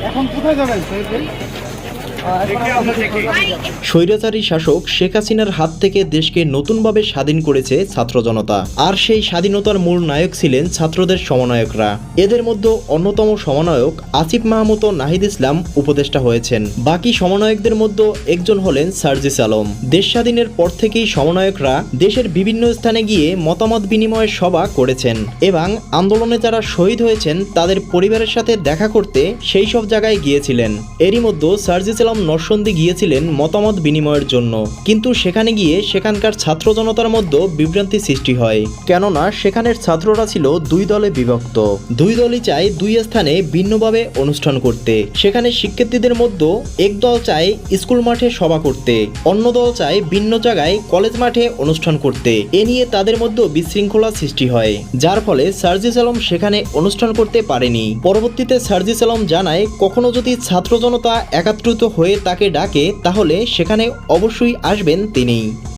এখন কোথায় যাবেন? স্বৈরাচারী শাসক শেখ হাসিনার হাত থেকে দেশকে নতুনভাবে স্বাধীন করেছে ছাত্র জনতা। আর সেই স্বাধীনতার মূল নায়ক ছিলেন ছাত্রদের সমন্বয়করা। এদের মধ্যে অন্যতম সমন্বয়ক আসিফ মাহমুদ ও নাহিদ ইসলাম উপদেষ্টা হয়েছেন। বাকি সমন্বয়কদের মধ্যে একজন হলেন সার্জিস আলম। দেশ স্বাধীনের পর থেকেই সমন্বয়করা দেশের বিভিন্ন স্থানে গিয়ে মতামত বিনিময় সভা করেছেন এবং আন্দোলনে যারা শহীদ হয়েছেন তাদের পরিবারের সাথে দেখা করতে সেই সব জায়গায় গিয়েছিলেন। এরই মধ্যে সার্জিস আলম নরসন্দী গিয়েছিলেন মতামত বিনিময়ের জন্য। কিন্তু সেখানে গিয়ে সেখানকার ছাত্র জনতার মধ্যে বিভ্রান্তি সৃষ্টি হয়। কেননা সেখানের ছাত্ররা ছিল দুই দলে বিভক্ত। দুই দলই চায় দুই স্থানে ভিন্নভাবে অনুষ্ঠান করতে। সেখানে শিক্ষার্থীদের মধ্যে এক দল চায় স্কুল মাঠে সভা করতে। অন্য দল চায় ভিন্ন জায়গায় কলেজ মাঠে অনুষ্ঠান করতে। এ নিয়ে তাদের মধ্যে বিশৃঙ্খলা সৃষ্টি হয়। যার ফলে সার্জিস আলম সেখানে অনুষ্ঠান করতে পারেনি। পরবর্তীতে সার্জিস আলম জানায়, কখনো যদি ছাত্র জনতা একাত্রিত হয়ে তাকে ডাকে তাহলে সেখানে অবশ্যই আসবেন তিনি